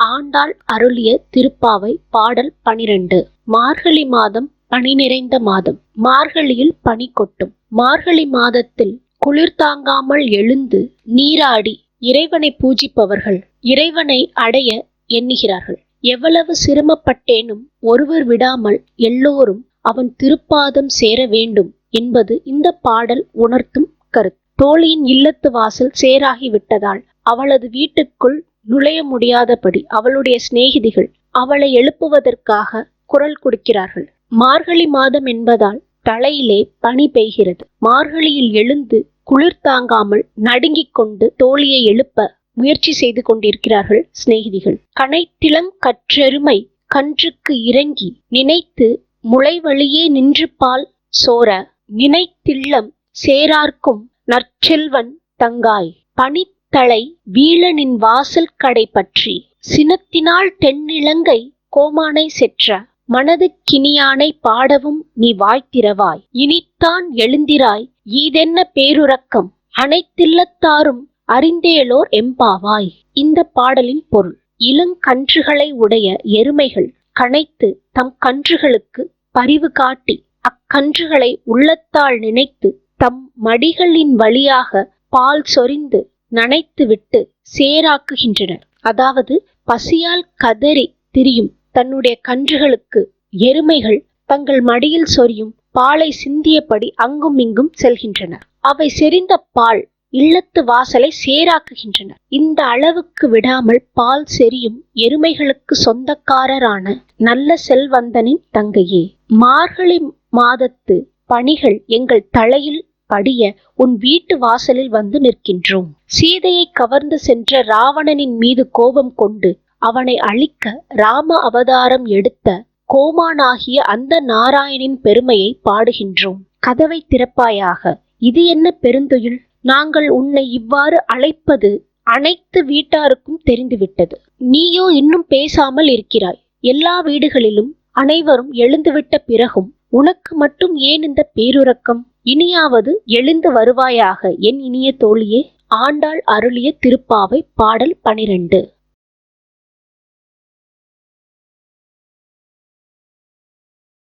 ஆண்டாள் அருளிய திருப்பாவை பாடல் பனிரெண்டு. மார்கழி மாதம் பனி நிறைந்த மாதம். மார்கழியில் பனி கொட்டும். மார்கழி மாதத்தில் குளிர் தாங்காமல் எழுந்து நீராடி இறைவனை பூஜிப்பவர்கள் இறைவனை அடைய எண்ணுகிறார்கள். எவ்வளவு சிரமப்பட்டேனும் ஒருவர் விடாமல் எல்லோரும் அவன் திருப்பாதம் சேர வேண்டும் என்பது இந்த பாடல் உணர்த்தும் கருத்து. தோழியின் இல்லத்து வாசல் சேராகிவிட்டதால் அவளது வீட்டுக்குள் நுழைய முடியாதபடி அவளுடைய சிநேகிதிகள் அவளை எழுப்புவதற்காக குரல் கொடுக்கிறார்கள். மார்கழி மாதம் என்பதால் தலையிலே பனி பெய்கிறது. மார்கழியில் எழுந்து குளிர் தாங்காமல் நடுங்கிக் கொண்டு தோழியை எழுப்ப முயற்சி செய்து கொண்டிருக்கிறார்கள் சிநேகிதிகள். கனைத்திளம் கற்றெருமை கன்றுக்கு இறங்கி நினைத்து முளை வழியே நின்று பால் சோர நினைத்தில்லம் சேரார்க்கும் நற்செல்வன் தங்காய். பனி தலை வீழனின் வாசல் கடை பற்றி சினத்தினால் தென்னிலங்கை கோமானை செற்ற மனது கினியானை பாடவும் நீ வாய்த்திரவாய். இனித்தான் எழுந்திராய் ஈதென்ன பேருறக்கம்? அனைத்தில்லத்தாரும் அறிந்தேலோர் எம்பாவாய். இந்த பாடலின் பொருள் இளங்கன்றுகளை உடைய எருமைகள் கனைத்து தம் கன்றுகளுக்கு பரிவு காட்டி அக்கன்றுகளை உள்ளத்தால் நினைத்து தம் மடிகளின் வழியாக பால் சொரிந்து நனைத்துவிட்டு சேராக்குகின்றனர். அதாவது பசியால் கதறி திரியும் தன்னுடைய கன்றுகளுக்கு எருமைகள் தங்கள் மடியில் சொரியும் பாலை சிந்தியபடி அங்கும் இங்கும் செல்கின்றனர் அவை செறிந்த பால் இல்லத்து வாசலை சேராக்குகின்றன. இந்த அளவுக்கு விடாமல் பால் செரியும் எருமைகளுக்கு சொந்தக்காரரான நல்ல செல்வந்தனின் தங்கையே மார்கழி மாதத்து பணிகள் எங்கள் தலையில் படிய உன் வீட்டு வாசலில் வந்து நிற்கின்றோம். சீதையை கவர்ந்து சென்ற ராவணனின் மீது கோபம் கொண்டு அவனை அழிக்க ராம அவதாரம் எடுத்த கோமானாகிய அந்த நாராயணின் பெருமையை பாடுகின்றோம். கதவை திறப்பாயாக இது என்ன பெருந்துயில்? நாங்கள் உன்னை இவ்வாறு அழைப்பது அனைத்து வீட்டாருக்கும் தெரிந்துவிட்டது. நீயோ இன்னும் பேசாமல் இருக்கிறாய். எல்லா வீடுகளிலும் அனைவரும் எழுந்துவிட்ட பிறகும் உனக்கு மட்டும் ஏன் இந்த பேருறக்கம்? இனியாவது எழுந்து வருவாயாக என் இனிய தோழியே ஆண்டாள் அருளிய திருப்பாவை பாடல் பனிரெண்டு.